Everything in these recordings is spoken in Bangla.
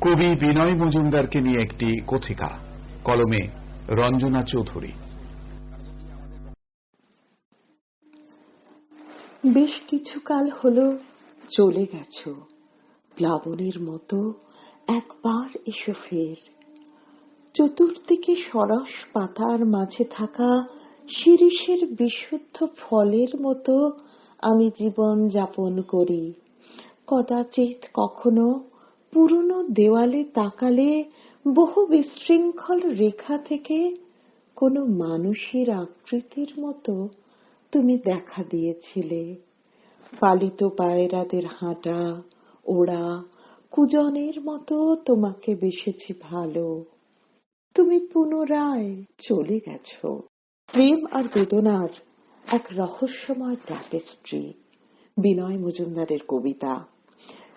কবি বিনয় মজুমদারকে নিয়ে একটি কথিকা, কলমে রঞ্জনা চৌধুরী। বেশ কিছুকাল হল চলে গেছ। প্লাবনের মতো একবার এসো ফের। চতুর্দিকে সরস পাতার মাঝে থাকা শিরিষের বিশুদ্ধ ফলের মতো আমি জীবন যাপন করি। কদাচিৎ কখনো পুরনো দেওয়ালে তাকালে বহু বিশৃঙ্খল রেখা থেকে কোনো মানুষের আকৃতির মতো তুমি দেখা দিয়েছিলে। পালিত পায়রাদের হাঁটা, ওড়া, কুজনের মতো তোমাকে বেসেছি ভালো। তুমি পুনরায় চলে গেছ। প্রেম আর বেদনার এক রহস্যময় ট্যাপেস্ট্রি বিনয় মজুমদারের কবিতা।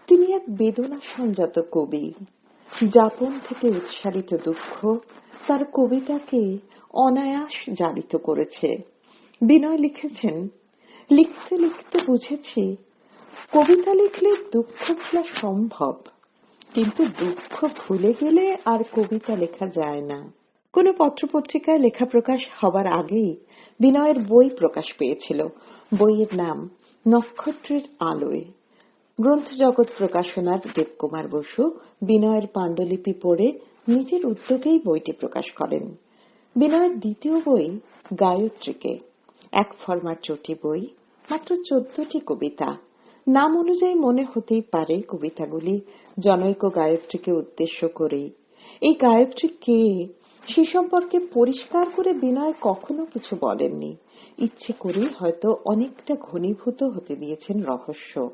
তিনি এক বেদনা সংজাত কবি। যাপন থেকে উৎসারিত দুঃখ তার কবিতাকে অনায়াস জারিত করেছে। বিনয় লিখেছেন, লিখতে লিখতে বুঝেছি, কবিতা লিখলে দুঃখ ভোলা সম্ভব, কিন্তু দুঃখ ভুলে গেলে আর কবিতা লেখা যায় না। কোন পত্রপত্রিকায় লেখা প্রকাশ হবার আগেই বিনয়ের বই প্রকাশ পেয়েছিল। বইয়ের নাম নক্ষত্রের আলোয়। গ্রন্থ জগৎ প্রকাশনার দেবকুমার বসু বিনয়ের পাণ্ডুলিপি পড়ে নিজের উদ্যোগেই বইটি প্রকাশ করেন। বিনয়ের দ্বিতীয় বই গায়ত্রীকে। এক ফরমার চটি বই, মাত্র চোদ্দটি কবিতা। নাম অনুযায়ী মনে হতেই পারে কবিতাগুলি জনৈক গায়ত্রীকে উদ্দেশ্য করেই। এই গায়ত্রী কে? সে সম্পর্কে পরিষ্কার করে বিনয় কখনো কিছু বলেননি। ইচ্ছে করেই হয়তো অনেকটা ঘনীভূত হতে দিয়েছেন রহস্য।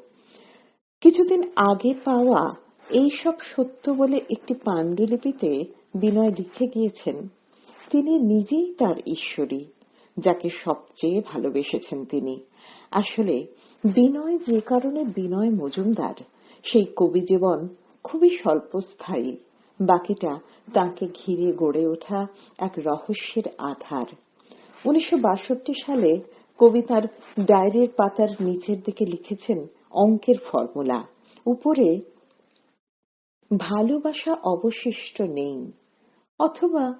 কিছুদিন আগে পাওয়া এই সব সত্য বলে একটি পাণ্ডুলিপিতে বিনয় লিখে গিয়েছেন। তিনি নিজেই তার ঈশ্বরী, যাকে সবচেয়ে ভালোবেসেছেন তিনি। আসলে বিনয় যে কারণে বিনয় মজুমদার, সেই কবি জীবন খুবই স্বল্পস্থায়ী, বাকিটা তাকে ঘিরে গড়ে ওঠা এক রহস্যের আধার। উনিশশো বাষট্টি সালে কবিতার ডায়েরির পাতার নিচের দিকে লিখেছেন অঙ্কের ফর্মুলা। উপরে, ভালোবাসা অবশিষ্ট নেই, অথবা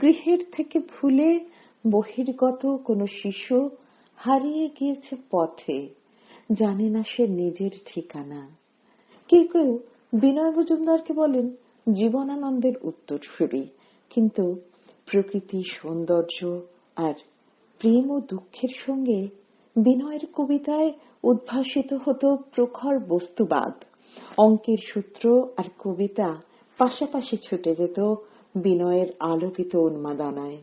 গৃহের থেকে ভুলে বহির্গত কোনো শিশু হারিয়ে গিয়েছে পথে, জানে না সে নিজের ঠিকানা। কেউ কেউ বিনয় মজুমদারকে বলেন, জীবনানন্দের উত্তর উত্তরসূরি কিন্তু প্রকৃতি সৌন্দর্য আর প্রেম ও দুঃখের সঙ্গে বিনয়ের কবিতায় উদ্ভাসিত হতো প্রখর বস্তুবাদ। অঙ্কের সূত্র আর কবিতা পাশাপাশি ছুটে যেত বিনয়ের আলোকিত উন্মাদনায়।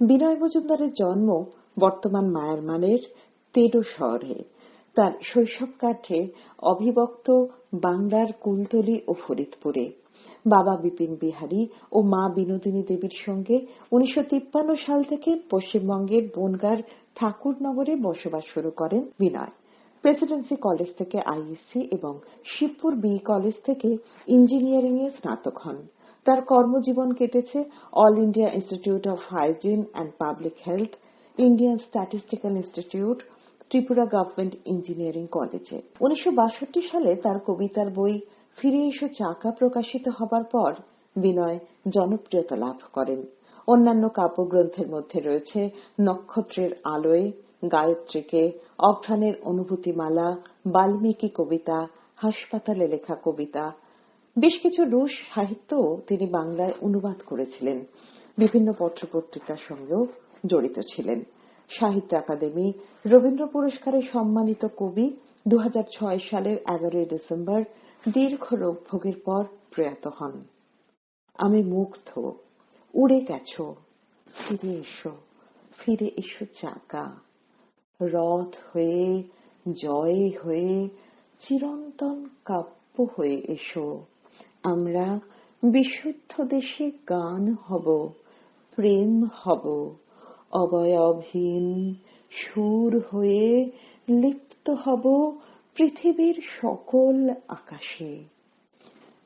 বিনয় মজুমদারের জন্ম বর্তমান মায়ারমানের তেডো শহরে। তার শৈশব কাটে অবিভক্ত বাংলার কুলতলি ও ফরিদপুরে। বাবা বিপিন বিহারী ও মা বিনোদিনী দেবীর সঙ্গে উনিশশো তিপ্পান্ন সাল থেকে পশ্চিমবঙ্গের বনগার ঠাকুরনগরে বসবাস শুরু করেন বিনয়। প্রেসিডেন্সি কলেজ থেকে আইএসসি এবং শিবপুর বি কলেজ থেকে ইঞ্জিনিয়ারিং এ স্নাতক হন। তার কর্মজীবন কেটেছে all India institute of hygiene and public health, Indian statistical institute, Tripura government engineering কলেজে। উনিশশো বাষট্টি সালে তার কবিতার বই ফিরে এসো চাকা প্রকাশিত হবার পর বিনয় জনপ্রিয়তা লাভ করেন। অন্যান্য কাব্যগ্রন্থের মধ্যে রয়েছে নক্ষত্রের আলোয়, গায়ত্রীকে অঘ্রাণের অনুভূতিমালা, বাল্মীকি কবিতা, হাসপাতালে লেখা কবিতা। বেশ কিছু রুশ সাহিত্য তিনি বাংলায় অনুবাদ করেছিলেন। বিভিন্ন পত্রপত্রিকার সঙ্গেও জড়িত ছিলেন। সাহিত্য একাডেমি রবীন্দ্র পুরস্কারে সম্মানিত কবি দু হাজার ছয় সালের এগারোই ডিসেম্বর দীর্ঘ রোগভোগের পর প্রয়াত হন। আমি মুগ্ধ। উড়ে গেছ। ফিরে এসো। ফিরে এসো চাকা। রথ হয়ে, জয় হয়ে, চিরন্তন কাব্য হয়ে এসো। আমরা বিশুদ্ধ দেশে গান হব, প্রেম হব। অবয়বহীন সুর হয়ে লিপ্ত হব পৃথিবীর সকল আকাশে।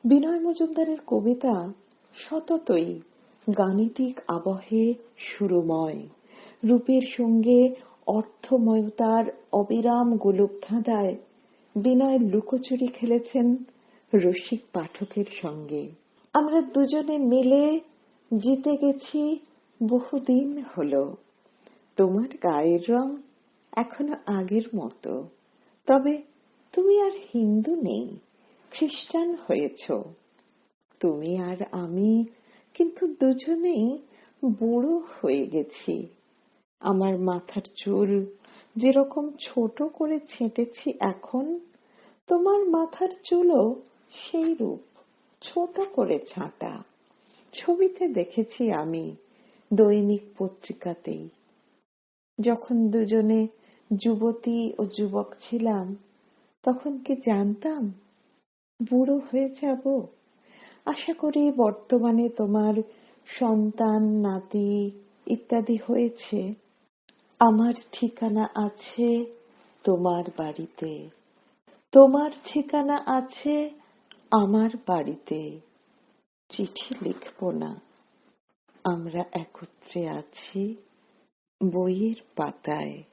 বিনয় মজুমদারের কবিতা সততই গাণিতিক আবহে সুরময়। রূপের সঙ্গে অর্থময়তার অবিরাম গোলক ধাঁধায় বিনয় লুকোচুরি খেলেছেন রসিক পাঠকের সঙ্গে। আমরা দুজনে মিলে জিতে গেছি, বহুদিন হলো। তোমার গায়ের রং এখনও আগের মতো। তবে তুমি আর হিন্দু নেই, খ্রিস্টান হয়েছ। তুমি আর আমি কিন্তু দুজনেই বুড়ো হয়ে গেছি। আমার মাথার চুল যেরকম ছোট করে ছেঁটেছি এখন, তোমার মাথার চুলও সেই রূপ, ছোট করে ছাঁটা। ছবিতে দেখেছি আমি দৈনিক পত্রিকাতেই। যখন দুজনে যুবতী ও যুবক ছিলাম, তখন কি জানতাম? বুড়ো হয়ে যাব। আশা করি বর্তমানে তোমার সন্তান, নাতি ইত্যাদি হয়েছে। আমার ঠিকানা আছে তোমার বাড়িতে। তোমার ঠিকানা আছে আমার বাড়িতে। চিঠি লিখব না। আমরা একত্রে আছি বইয়ের পাতায়।